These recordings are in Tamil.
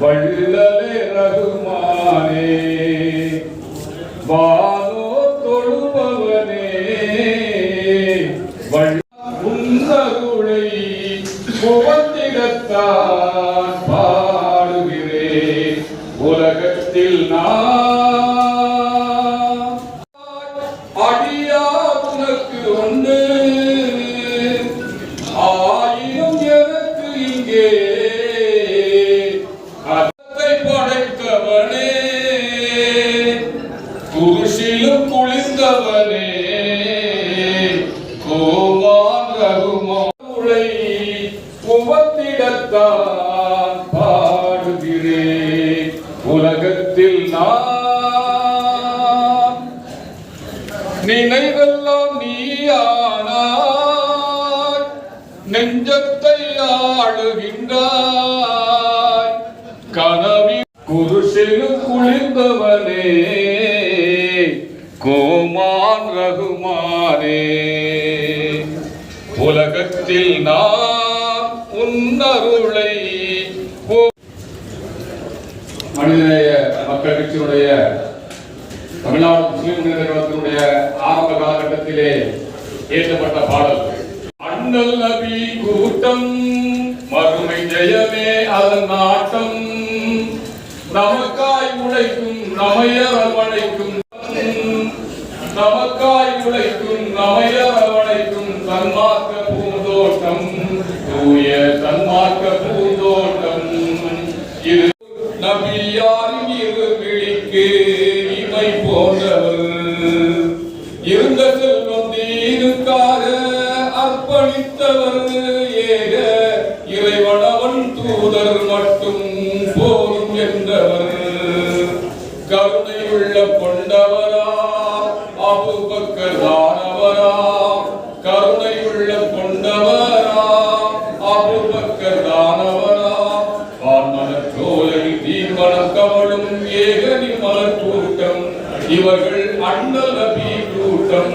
வள்ளலே ரகுமானே வானோ தொழுபவனே வள்ள உன்னருளை புவந்திடத்தான் பாடுகிறேன் உலகத்தில் நான் அடியா உனக்கு ஒன்று ஆயினும் எனக்கு இங்கே உலகத்தில் நான் நினைவெல்லாம் நீயானாய் நெஞ்சத்தை ஆளுகின்றாய். கனவி குருஷெனு குளிர்ந்தவனே கோமான் ரகுமானே. உலகத்தில் நான் உன்னருளை போ- மனிதநேய மக்கள் கட்சியினுடைய தமிழ்நாடு முஸ்லிம் முன்னேற்ற கழகத்தினுடைய ஆரம்ப காலகட்டத்திலே ஏற்றப்பட்ட பாடல். அண்ணல் நபி கூட்டம் மறுமை ஜெயமே அதன் நாட்டம் நமக்காய் உழைக்கும் நமையரவணைக்கும் நமக்காய் உழைக்கும் நமையரவணைக்கும் தன்மார்க்க பூந்தோட்டம். செல்வம் தீனுக்காக அர்ப்பணித்தவர் ஏக இறைவனவன் தூதர் மட்டும் போதும் என்றவர். கருணையுள்ள கொண்டவரா அபுபக்கரா அண்ணல் நபி கூட்டம்.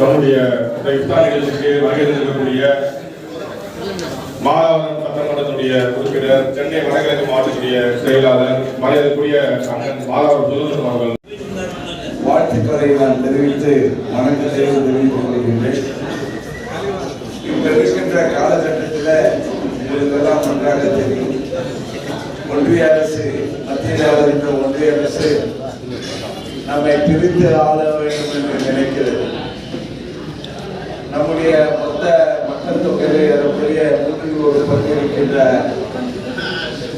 நம்முடைய இந்த இஃப்தார் நிகழ்ச்சிக்கு மாதவரம் சட்டமன்றத்துடைய உறுப்பினர் சென்னை வடகிழக்கு மாவட்டத்துடைய செயலாளர் மரியாதைக்குரிய அண்ணன் மாதவரம் சுதந்திரம் அவர்கள். வாழ்த்துக்களை நான் தெரிவித்து வணக்கத்தை தெரிவித்துக் கொள்கின்றேன். இப்ப இருக்கின்ற காலகட்டத்தில் உங்களுக்கெல்லாம் நன்றாக தெரியும். ஒன்றிய அரசு மத்தியில் இருக்கின்ற ஒன்றிய அரசு நம்மை பிரித்து ஆள வேண்டும் என்று நினைக்கிறது. நம்முடைய மொத்த மக்கள் தொகையில் ஏறக்குறைய மூன்றில் ஒரு பங்கு இருக்கின்ற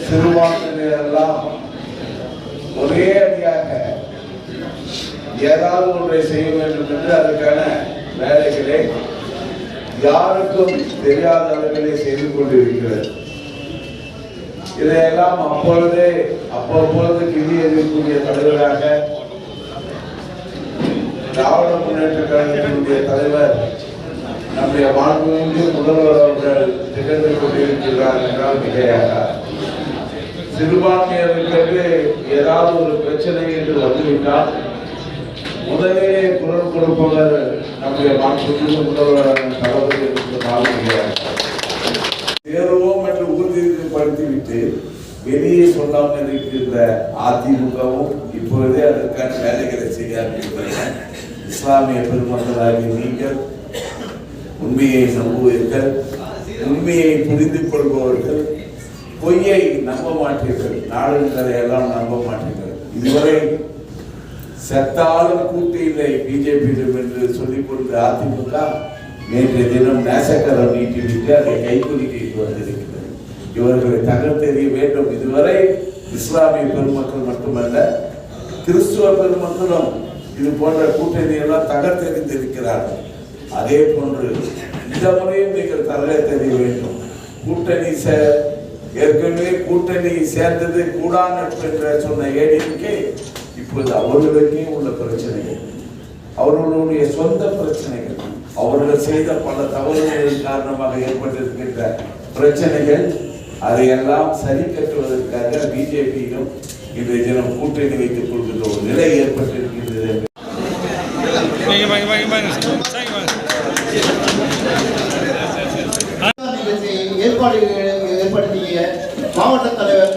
சிறுபான்மையினர் எல்லாம் ஒரே அடியாக ஏதாவது ஒன்றை செய்ய வேண்டும் என்று அதற்கான வேலைகளை யாருக்கும் தெரியாத அளவிலே செய்து கொண்டிருக்கிறது. இதையெல்லாம் அப்பொழுதே அப்பப்பொழுது கிதி எதிர்க்கூடிய தலைவராக திராவிட முன்னேற்ற கழகத்தினுடைய தலைவர் நம்முடைய மாண்புமிகு முதல்வர் அவர்கள் திகழ்ந்து கொண்டிருக்கிறார் என்றால் மிகையாகார் சிறுபான்மையினருக்கு ஏதாவது ஒரு பிரச்சனை என்று வந்துவிட்டால் முதலிலே குரல் கொடுப்பவர் நம்முடைய மாண்புமிகு முதல்வர் தளபதி என்று மாறுகிறார் சேருவோம் என்று உறுதிப்படுத்திவிட்டு வெளியே சொல்லாமல் இருக்கின்ற அதிமுகவும் இப்பொழுதே அதற்கான வேலைகளை செய்யாமல் ஆரம்பிக்கிறார்கள் இஸ்லாமிய பெருமக்களாகிய நீங்கள் உண்மையை நம்புவீர்கள் உண்மையை புரிந்து கொள்பவர்கள் பொய்யை நம்ப மாட்டீர்கள் நாடுகளை எல்லாம் நம்ப மாட்டீர்கள். இதுவரை செத்தாலும் கூட்டு இல்லை பிஜேபியிடம் என்று சொல்லிக் கொண்டு அதிமுக நேற்றைய தினம் நேசக்கரம் நீட்டிவிட்டு அதை கைக்குலுக்கிட்டு வந்திருக்கிறது. இவர்களை தகர்த்தெறிய வேண்டும். இதுவரை இஸ்லாமிய பெருமக்கள் மட்டுமல்ல கிறிஸ்துவ பெருமக்களும் இது போன்ற கூட்டணியெல்லாம் தகர்த்தெறிந்திருக்கிறார்கள். அதே போன்று இந்த முறையும் நீங்கள் தகர்த்தெறிய வேண்டும். கூட்டணி சே ஏற்கனவே கூட்டணி சேர்ந்தது கூடா என்று சொன்ன ஏடிஎம்கே இப்போது அவர்களுக்கே உள்ள பிரச்சனைகள். அவர்களுடைய சொந்த பிரச்சனைகள். அவர்கள் செய்த பல தவறுகளின் காரணமாக ஏற்பட்டிருக்கின்ற பிரச்சனைகள். அதையெல்லாம் சரி கட்டுவதற்காக பிஜேபியிலும் இன்றைய தினம் கூட்டணி வைத்துக் கொள்கின்ற ஒரு நிலை ஏற்பட்டிருக்கின்றது. ஏற்பாடு ஏற்படுத்திய மாவட்ட தலைவர்